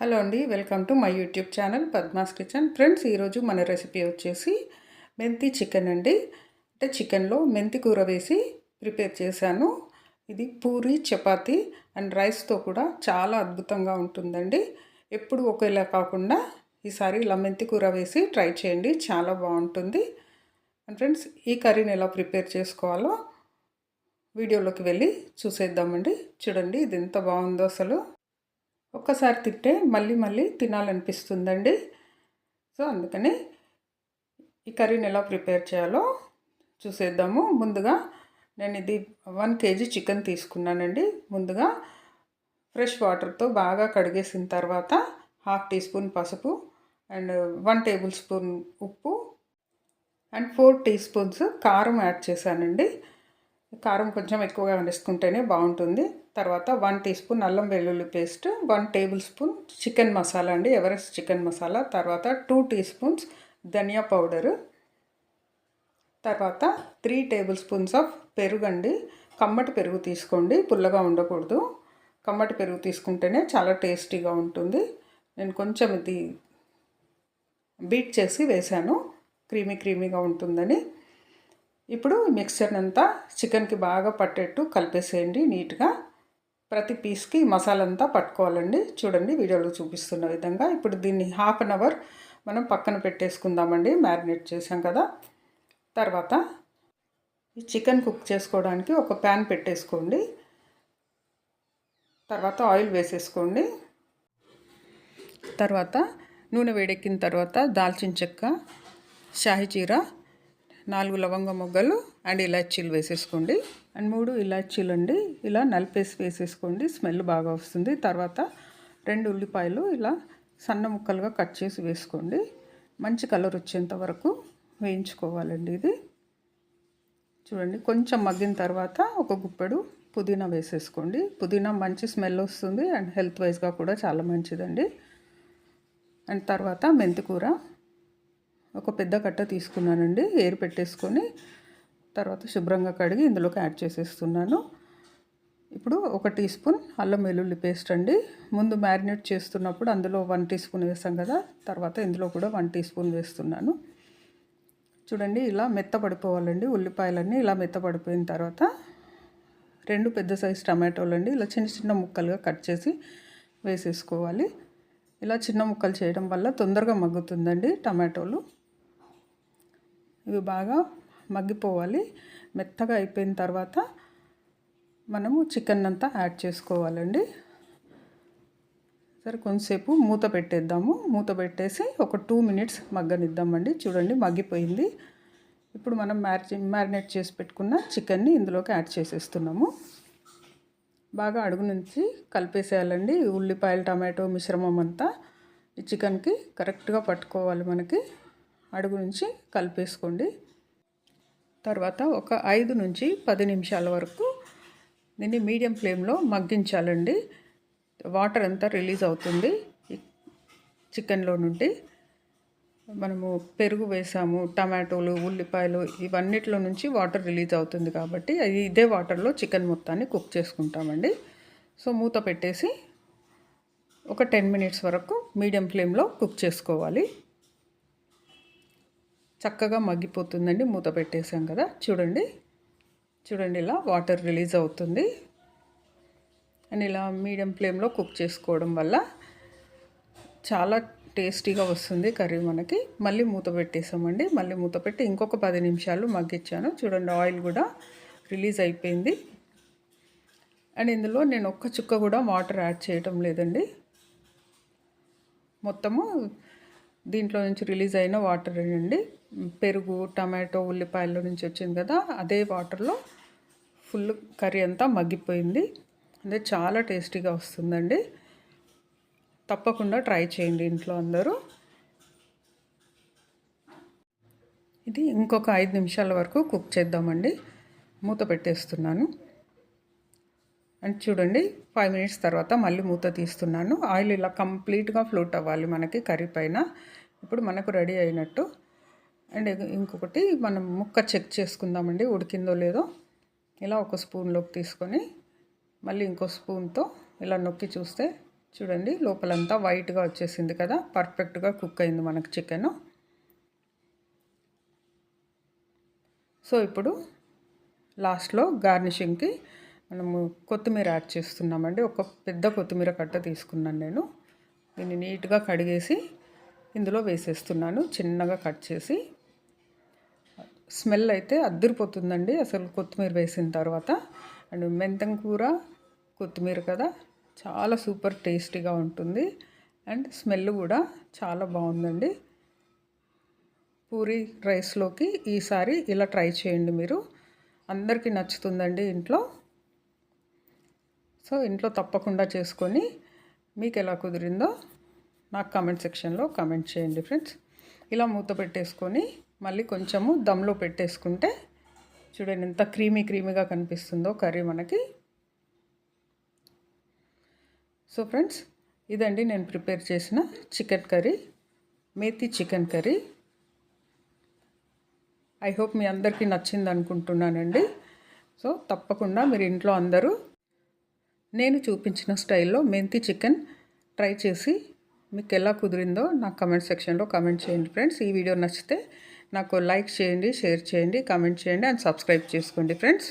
Hello అండి welcome to my YouTube channel Padma's kitchen. Friends ఈరోజు మన రెసిపీ వచ్చేసి మెంతి చికెన్ అండి. అంటే చికెన్లో మెంతి కూర వేసి ప్రిపేర్ చేశాను. ఇది పూరి చపాతి అండ్ రైస్తో కూడా చాలా అద్భుతంగా ఉంటుందండి. ఎప్పుడు ఒకేలా కాకుండా ఈసారి ఇలా మెంతి కూర వేసి ట్రై చేయండి చాలా బాగుంటుంది. అండ్ ఫ్రెండ్స్ ఈ కర్రీని ఎలా ప్రిపేర్ చేసుకోవాలో వీడియోలోకి వెళ్ళి చూసేద్దామండి. చూడండి ఇది ఎంత బాగుందో అసలు. ఒక్కసారి తింటే మళ్ళీ మళ్ళీ తినాలనిపిస్తుందండి. సో అందుకని ఈ కర్రీని ఎలా ప్రిపేర్ చేయాలో చూసేద్దాము. ముందుగా నేను ఇది వన్ కేజీ చికెన్ తీసుకున్నానండి. ముందుగా ఫ్రెష్ వాటర్తో బాగా కడిగేసిన తర్వాత హాఫ్ టీ స్పూన్ పసుపు అండ్ వన్ టేబుల్ స్పూన్ ఉప్పు అండ్ ఫోర్ టీ స్పూన్స్ కారం యాడ్ చేశానండి. కారం కొంచెం ఎక్కువగా వేసుకుంటేనే బాగుంటుంది. తర్వాత వన్ టీ స్పూన్ అల్లం వెల్లుల్లి paste one tablespoon chicken masala అండి ఎవరెస్ట్ చికెన్ మసాలా. తర్వాత టూ టీ స్పూన్స్ ధనియా పౌడరు. తర్వాత త్రీ టేబుల్ స్పూన్స్ ఆఫ్ పెరుగు అండి కమ్మటి పెరుగు తీసుకోండి పుల్లగా ఉండకూడదు. కమ్మటి పెరుగు తీసుకుంటేనే చాలా టేస్టీగా ఉంటుంది. నేను కొంచెం ఇది బీట్ చేసి వేశాను. క్రీమీ క్రీమీగా ఉంటుందని. ఇప్పుడు మిక్సర్ని అంతా చికెన్కి బాగా పట్టేట్టు కలిపేసేయండి నీట్గా. ప్రతి పీస్కి మసాలా అంతా పట్టుకోవాలండి. చూడండి వీడియోలో చూపిస్తున్న విధంగా. ఇప్పుడు దీన్ని హాఫ్ అన్ అవర్ మనం పక్కన పెట్టేసుకుందామండి. మ్యారినేట్ చేసాం కదా. తర్వాత ఈ చికెన్ కుక్ చేసుకోవడానికి ఒక ప్యాన్ పెట్టేసుకోండి. తర్వాత ఆయిల్ వేసేసుకోండి. తర్వాత నూనె వేడెక్కిన తర్వాత దాల్చిన చెక్క షాహీ జీరా నాలుగు లవంగ మొగ్గలు అండ్ ఇలాచీలు వేసేసుకోండి. అండ్ మూడు ఇలాచీలు అండి. ఇలా నలిపేసి వేసేసుకోండి. స్మెల్ బాగా వస్తుంది. తర్వాత రెండు ఉల్లిపాయలు ఇలా సన్న ముక్కలుగా కట్ చేసి వేసుకోండి. మంచి కలర్ వచ్చేంత వరకు వేయించుకోవాలండి ఇది. చూడండి కొంచెం మగ్గిన తర్వాత ఒక గుప్పెడు పుదీనా వేసేసుకోండి. పుదీనా మంచి స్మెల్ వస్తుంది అండ్ హెల్త్ వైజ్గా కూడా చాలా మంచిదండి. అండ్ తర్వాత మెంతికూర. ఒక పెద్ద కట్ట తీసుకున్నానండి. ఏరు పెట్టేసుకొని తర్వాత శుభ్రంగా కడిగి ఇందులోకి యాడ్ చేసేస్తున్నాను. ఇప్పుడు ఒక టీ స్పూన్ అల్లం వెల్లుల్లి పేస్ట్ అండి. ముందు మ్యారినేట్ చేస్తున్నప్పుడు అందులో వన్ టీ స్పూన్ వేస్తాం కదా తర్వాత ఇందులో కూడా వన్ టీ స్పూన్ వేస్తున్నాను. చూడండి ఇలా మెత్తపడిపోవాలండి ఉల్లిపాయలన్నీ. ఇలా మెత్తపడిపోయిన తర్వాత రెండు పెద్ద సైజు టమాటోలు అండి. ఇలా చిన్న చిన్న ముక్కలుగా కట్ చేసి వేసేసుకోవాలి. ఇలా చిన్న ముక్కలు చేయడం వల్ల తొందరగా మగ్గుతుందండి టమాటోలు. ఇవి బాగా మగ్గిపోవాలి. మెత్తగా అయిపోయిన తర్వాత మనము చికెన్ అంతా యాడ్ చేసుకోవాలండి. సరే కొంతసేపు మూత పెట్టేద్దాము. మూత పెట్టేసి ఒక టూ మినిట్స్ మగ్గనిద్దామండి. చూడండి మగ్గిపోయింది. ఇప్పుడు మనం మ్యారి మ్యారినేట్ చేసి పెట్టుకున్న చికెన్ని ఇందులోకి యాడ్ చేసేస్తున్నాము. బాగా అడుగు నుంచి కలిపేసేయాలండి. ఉల్లిపాయలు టమాటో మిశ్రమం అంతా ఈ చికెన్కి కరెక్ట్గా పట్టుకోవాలి మనకి. అడుగు నుంచి కలిపేసుకోండి. తర్వాత ఒక ఐదు నుంచి పది నిమిషాల వరకు దీన్ని మీడియం ఫ్లేమ్లో మగ్గించాలండి. వాటర్ అంతా రిలీజ్ అవుతుంది. చికెన్లో నుండి మనము పెరుగు వేసాము టమాటోలు ఉల్లిపాయలు ఇవన్నిట్లో నుంచి వాటర్ రిలీజ్ అవుతుంది కాబట్టి అది ఇదే వాటర్లో చికెన్ మొత్తాన్ని కుక్ చేసుకుంటామండి. సో మూత పెట్టేసి ఒక టెన్ మినిట్స్ వరకు మీడియం ఫ్లేమ్లో కుక్ చేసుకోవాలి. చక్కగా మగ్గిపోతుందండి. మూత పెట్టేసాం కదా. చూడండి. చూడండి ఇలా వాటర్ రిలీజ్ అవుతుంది. అండ్ ఇలా మీడియం ఫ్లేమ్లో కుక్ చేసుకోవడం వల్ల చాలా టేస్టీగా వస్తుంది కర్రీ మనకి. మళ్ళీ మూత పెట్టేసామండి మళ్ళీ మూత పెట్టి ఇంకొక పది నిమిషాలు మగ్గించాను. చూడండి ఆయిల్ కూడా రిలీజ్ అయిపోయింది. అండ్ ఇందులో నేను ఒక్క చుక్క కూడా వాటర్ యాడ్ చేయటం లేదండి. మొత్తము దీంట్లో నుంచి రిలీజ్ అయిన వాటర్ అండి పెరుగు టమాటో ఉల్లిపాయల నుంచి వచ్చింది కదా అదే వాటర్లో ఫుల్ కర్రీ అంతా మగ్గిపోయింది. అంటే చాలా టేస్టీగా వస్తుందండి. తప్పకుండా ట్రై చేయండి ఇంట్లో అందరూ. ఇది ఇంకొక ఐదు నిమిషాల వరకు కుక్ చేద్దామండి. మూత పెట్టేస్తున్నాను. అండ్ చూడండి ఫైవ్ మినిట్స్ తర్వాత మళ్ళీ మూత తీస్తున్నాను. ఆయిల్ ఇలా కంప్లీట్గా ఫ్లోట్ అవ్వాలి మనకి కర్రీ పైన. ఇప్పుడు మనకు రెడీ అయినట్టు అండ్ ఇంకొకటి మనం ముక్క చెక్ చేసుకుందామండి ఉడికిందో లేదో. ఇలా ఒక స్పూన్లోకి తీసుకొని మళ్ళీ ఇంకో స్పూన్తో ఇలా నొక్కి చూస్తే చూడండి లోపలంతా వైట్గా వచ్చేసింది కదా పర్ఫెక్ట్గా కుక్ అయింది మనకు చికెన్. సో ఇప్పుడు లాస్ట్లో గార్నిషింగ్కి మనము కొత్తిమీర యాడ్ చేస్తున్నామండి. ఒక పెద్ద కొత్తిమీర కట్ట తీసుకున్నాను నేను. దీన్ని నీట్గా కడిగేసి ఇందులో వేసేస్తున్నాను చిన్నగా కట్ చేసి. స్మెల్ అయితే అద్దరిపోతుందండి. అసలు కొత్తిమీర వేసిన తర్వాత. అండ్ మెంతం కూర కొత్తిమీర కదా చాలా సూపర్ టేస్టీగా ఉంటుంది. అండ్ స్మెల్ కూడా చాలా బాగుందండి. పూరి రైస్లోకి ఈసారి ఇలా ట్రై చేయండి మీరు. అందరికీ నచ్చుతుందండి ఇంట్లో. సో ఇంట్లో తప్పకుండా చేసుకొని మీకు ఎలా కుదిరిందో నాకు కామెంట్ సెక్షన్లో కామెంట్ చేయండి ఫ్రెండ్స్. ఇలా మూత పెట్టేసుకొని మళ్ళీ కొంచెము దమ్లో పెట్టేసుకుంటే చూడండి ఎంత క్రీమీ క్రీమీగా కనిపిస్తుందో కర్రీ మనకి. సో ఫ్రెండ్స్ ఇదండి నేను ప్రిపేర్ చేసిన chicken curry methi chicken curry. I hope మీ అందరికీ నచ్చింది అనుకుంటున్నానండి. సో తప్పకుండా మీరు ఇంట్లో అందరూ నేను చూపించిన స్టైల్లో మెంతి చికెన్ ట్రై చేసి మీకు ఎలా కుదిరిందో నాకు కమెంట్ సెక్షన్లో కమెంట్ చేయండి ఫ్రెండ్స్. ఈ వీడియో నచ్చితే నాకు లైక్ చేయండి షేర్ చేయండి కమెంట్ చేయండి అండ్ సబ్స్క్రైబ్ చేసుకోండి ఫ్రెండ్స్.